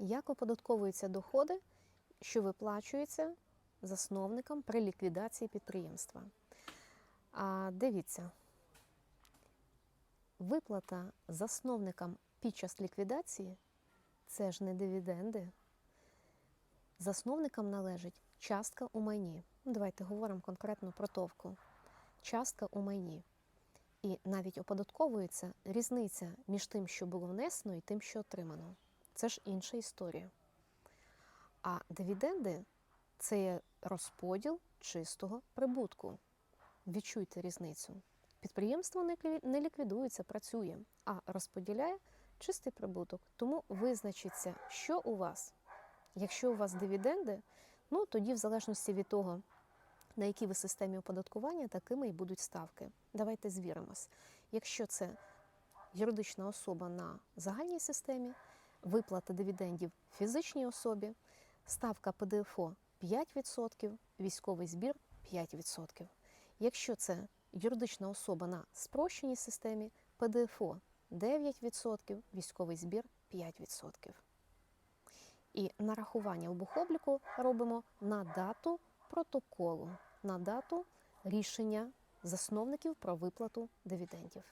як оподатковуються доходи, що виплачуються засновникам при ліквідації підприємства. А дивіться, виплата засновникам під час ліквідації це ж не дивіденди. Засновникам належить частка у майні. Давайте говоримо конкретно про товку. Частка у майні. І навіть оподатковується різниця між тим, що було внесено, і тим, що отримано. Це ж інша історія. А дивіденди це є розподіл чистого прибутку. Відчуйте різницю. Підприємство не ліквідується, працює, а розподіляє чистий прибуток. Тому визначиться, що у вас. Якщо у вас дивіденди, ну тоді, в залежності від того, на якій ви системі оподаткування, такими і будуть ставки. Давайте звіримось. Якщо це юридична особа на загальній системі, виплата дивідендів фізичній особі, ставка ПДФО 5%, військовий збір 5%. Якщо це юридична особа на спрощеній системі, ПДФО 9%, військовий збір 5%. І нарахування в бухобліку робимо на дату протоколу, на дату рішення засновників про виплату дивідендів.